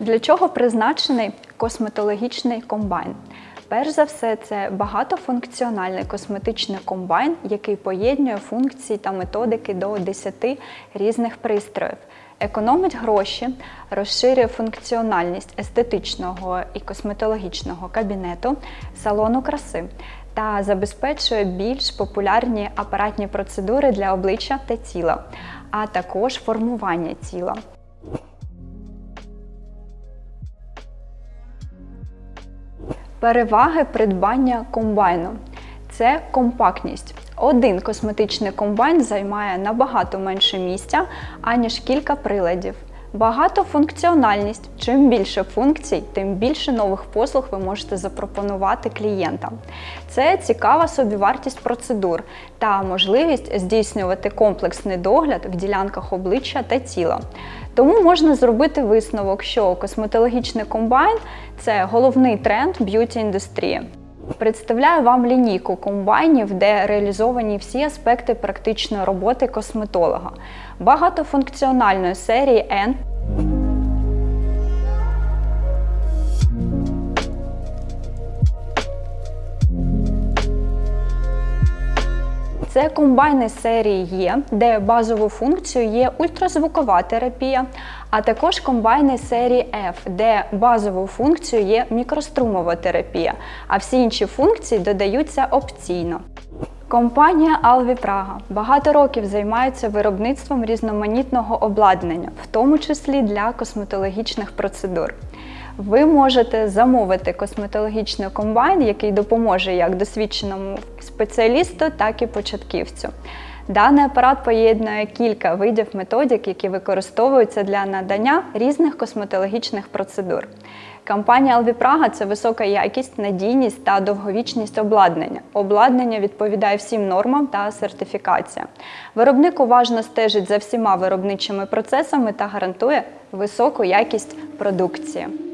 Для чого призначений косметологічний комбайн? Перш за все, це багатофункціональний косметичний комбайн, який поєднує функції та методики до 10 різних пристроїв. Економить гроші, розширює функціональність естетичного і косметологічного кабінету, салону краси та забезпечує більш популярні апаратні процедури для обличчя та тіла, а також формування тіла. Переваги придбання комбайну це компактність. Один косметичний комбайн займає набагато менше місця, аніж кілька приладів. Багатофункціональність. Чим більше функцій, тим більше нових послуг ви можете запропонувати клієнтам. Це цікава собівартість процедур та можливість здійснювати комплексний догляд в ділянках обличчя та тіла. Тому можна зробити висновок, що косметологічний комбайн це головний тренд б'юті індустрії. Представляю вам лінійку комбайнів, де реалізовані всі аспекти практичної роботи косметолога, багатофункціональної серії N. Це комбайни серії Є, де базову функцію є ультразвукова терапія, а також комбайни серії F, де базову функцію є мікрострумова терапія, а всі інші функції додаються опційно. Компанія Alvi Praga багато років займається виробництвом різноманітного обладнання, в тому числі для косметологічних процедур. Ви можете замовити косметологічний комбайн, який допоможе як досвідченому спеціалісту, так і початківцю. Даний апарат поєднує кілька видів методик, які використовуються для надання різних косметологічних процедур. Компанія Praga – це висока якість, надійність та довговічність обладнання. Обладнання відповідає всім нормам та сертифікаціям. Виробник уважно стежить за всіма виробничими процесами та гарантує високу якість продукції.